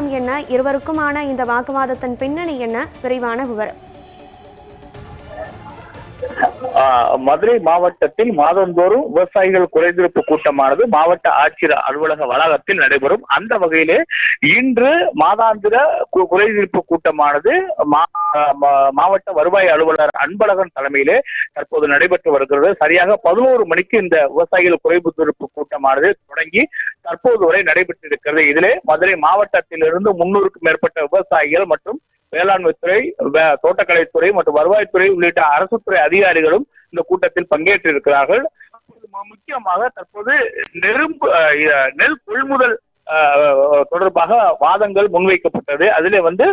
விவாதம் என்ன? இருவருக்குமான இந்த வாக்குவாதத்தின் பின்னணி என்ன? விரைவான விவரம். மதுரை மாவட்டத்தில் மாதந்தோறும் விவசாயிகள் குறைதீர்ப்பு கூட்டமானது மாவட்ட ஆட்சியர் அலுவலக வளாகத்தில் நடைபெறும். அந்த வகையிலே இன்று மாதாந்திர கு- குறைதீர்ப்பு கூட்டமானது மா- மா- மாவட்ட வருவாய் அலுவலர் அன்பழகன் தலைமையிலே தற்போது நடைபெற்று வருகிறது. சரியாக பதினோரு மணிக்கு இந்த விவசாயிகள் குறைப்பு தீர்ப்பு கூட்டமானது தொடங்கி தற்போது வரை நடைபெற்றிருக்கிறது. இதிலே மதுரை மாவட்டத்திலிருந்து முன்னூறுக்கும் மேற்பட்ட விவசாயிகள் மற்றும் வேளாண்மை துறை தோட்டக்கலைத்துறை மற்றும் வருவாய்த்துறை உள்ளிட்ட அரசு துறை அதிகாரிகளும் இந்த கூட்டத்தில் பங்கேற்றிருக்கிறார்கள். முக்கியமாக தற்போது நெரும்பு நெல் கொள்முதல் தொடர்பாக வாதங்கள் முன்வைக்கப்பட்டது. அதிலே வந்து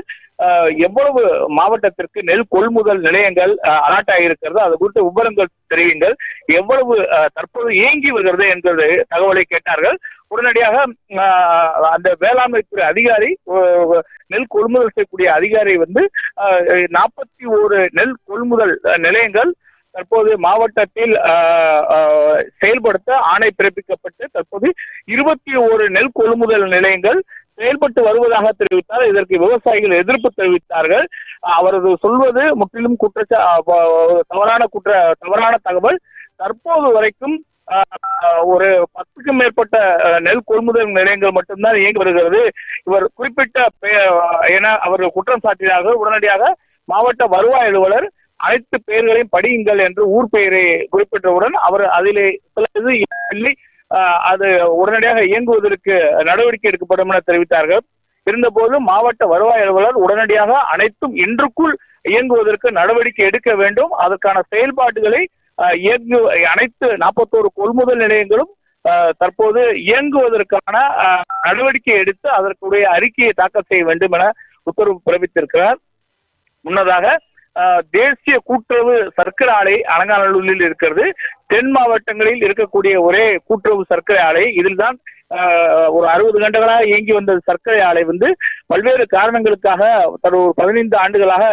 எவ்வளவு மாவட்டத்திற்கு நெல் கொள்முதல் நிலையங்கள் அலாட் ஆகியிருக்கிறது அது குறித்த விவரங்கள் தெரியுங்கள். எவ்வளவு அஹ், தற்போது இயங்கி வருகிறது என்கிறது தகவலை கேட்டார்கள். உடனடியாக அந்த அந்த வேளாண்மைத்துறை அதிகாரி நெல் கொள்முதல் செய்யக்கூடிய அதிகாரி வந்து நாற்பத்தி ஒரு நெல் கொள்முதல் நிலையங்கள் தற்போது மாவட்டத்தில் செயல்படுத்த ஆணை பிறப்பிக்கப்பட்டு தற்போது இருபத்தி ஒரு நெல் கொள்முதல் நிலையங்கள் செயல்பட்டு வருவதாக தெரிவித்தார். இதற்கு விவசாயிகள் எதிர்ப்பு தெரிவித்தார்கள். அவரது சொல்வது முற்றிலும் குற்றச்சா தவறான குற்ற தவறான தகவல். தற்போது வரைக்கும் ஒரு பத்துக்கும் மேற்பட்ட நெல் கொள்முதல் நிலையங்கள் மட்டும்தான் இயங்கி வருகிறது. இவர் குறிப்பிட்ட பெ- என அவர் குற்றம் சாட்டினார்கள். உடனடியாக மாவட்ட வருவாய் அலுவலர் அனைத்து பெயர்களையும் படியுங்கள் என்று ஊர் பெயரை குறிப்பிட்டவுடன் அவர் அதிலே சிலது இது அது உடனடியாக இயங்குவதற்கு நடவடிக்கை எடுக்கப்படும் என தெரிவித்தார்கள். இருந்தபோது மாவட்ட வருவாய் அலுவலர் உடனடியாக அனைத்தும் இன்றுக்குள் இயங்குவதற்கு நடவடிக்கை எடுக்க வேண்டும். அதற்கான செயல்பாடுகளை இயங்கு அனைத்து நாற்பத்தோரு கொள்முதல் நிலையங்களும் தற்போது இயங்குவதற்கான நடவடிக்கை எடுத்து அதற்குரிய அறிக்கையை தாக்கல் செய்ய வேண்டும் என உத்தரவு பிறப்பித்திருக்கிறார். முன்னதாக தேசிய கூட்டுறவு சர்க்கரை ஆலை அலங்காநல்லூரில் இருக்கிறது. தென் மாவட்டங்களில் இருக்கக்கூடிய ஒரே கூட்டுறவு சர்க்கரை ஆலை. இதில்தான் தான் ஒரு அறுபது கண்டங்களாக இயங்கி வந்த சர்க்கரை ஆலை வந்து பல்வேறு காரணங்களுக்காக தன் ஒரு பதினைந்து ஆண்டுகளாக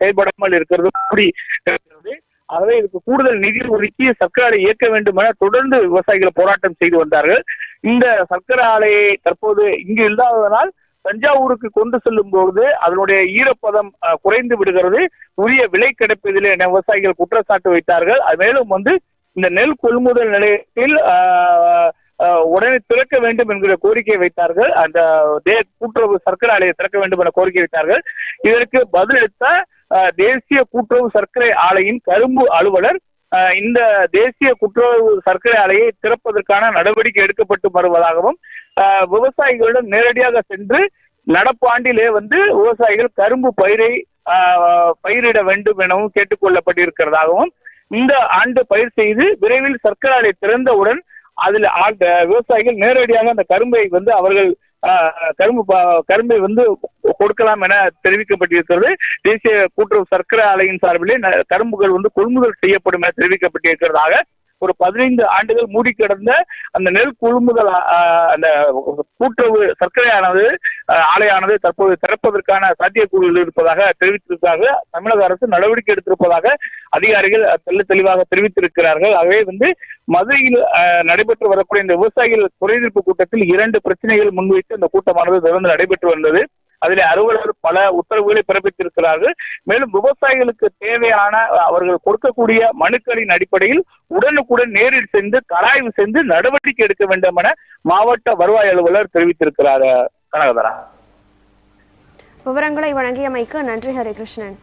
செயல்படாமல் இருக்கிறது கூடி இருக்கிறது. ஆகவே இதுக்கு கூடுதல் நிதி ஒதுக்கி சர்க்கரை ஆலை இயக்க வேண்டும் என தொடர்ந்து விவசாயிகள் போராட்டம் செய்து வந்தார்கள். இந்த சர்க்கரை ஆலையை தற்போது இங்கு இல்லாததனால் தஞ்சாவூருக்கு கொண்டு செல்லும் பொழுது அதனுடைய ஈரப்பதம் அஹ், குறைந்து விடுகிறது. உரிய விலை கிடைப்பதில் என விவசாயிகள் குற்றச்சாட்டு வைத்தார்கள். அது மேலும் வந்து இந்த நெல் கொள்முதல் நிலையத்தில் உடனே திறக்க வேண்டும் என்கிற கோரிக்கை வைத்தார்கள். அந்த தே- கூட்டுறவு சர்க்கரை ஆலையை திறக்க வேண்டும் என கோரிக்கை வைத்தார்கள். இதற்கு பதிலளித்த தேசிய கூட்டுறவு சர்க்கரை ஆலையின் கரும்பு அலுவலர் அஹ், இந்த தேசிய கூட்டுறவு சர்க்கரை ஆலையை திறப்பதற்கான நடவடிக்கை எடுக்கப்பட்டு வருவதாகவும் விவசாயிகளிடம் நேரடியாக சென்று நடப்பாண்டிலே வந்து விவசாயிகள் கரும்பு பயிரை பயிரிட வேண்டும் எனவும் கேட்டுக்கொள்ளப்பட்டிருக்கிறதாகவும் இந்த ஆண்டு பயிர் செய்து விரைவில் சர்க்கரை ஆலை திறந்தவுடன் அதில் விவசாயிகள் நேரடியாக அந்த கரும்பை வந்து அவர்கள் கரும்பு கரும்பை வந்து கொடுக்கலாம் என தெரிவிக்கப்பட்டிருக்கிறது. தேசிய கூட்டுறவு சர்க்கரை ஆலையின் சார்பிலே கரும்புகள் வந்து கொள்முதல் செய்யப்படும் என தெரிவிக்கப்பட்டிருக்கிறதாக ஒரு பதினைந்து ஆண்டுகள் மூடி கிடந்த அந்த நெல் குழும்புகள் அந்த கூட்டுறவு சர்க்கரையானது ஆலையானது தற்போது திறப்பதற்கான சாத்தியக்கூறுகள் இருப்பதாக தெரிவித்திருக்கிறார்கள். தமிழக அரசு நடவடிக்கை எடுத்திருப்பதாக அதிகாரிகள் தெல்ல தெளிவாக தெரிவித்திருக்கிறார்கள். ஆகவே வந்து மதுரையில் நடைபெற்று வரக்கூடிய இந்த விவசாயிகள் குறைதீர்ப்பு கூட்டத்தில் இரண்டு பிரச்சனைகள் முன்வைத்து அந்த கூட்டமானது தொடர்ந்து நடைபெற்று வந்தது. அதில் அலுவலர் பல உத்தரவுகளை பிறப்பித்திருக்கிறார்கள். மேலும் விவசாயிகளுக்கு தேவையான அவர்கள் கொடுக்கக்கூடிய மனுக்களின் அடிப்படையில் உடனுக்குடன் நேரில் சென்று கலாய்வு செய்து நடவடிக்கை எடுக்க வேண்டும் என மாவட்ட வருவாய் அலுவலர் தெரிவித்திருக்கிறார் கனகதரா. விவரங்களை வழங்கியமைக்கு நன்றி ஹரிகிருஷ்ணன்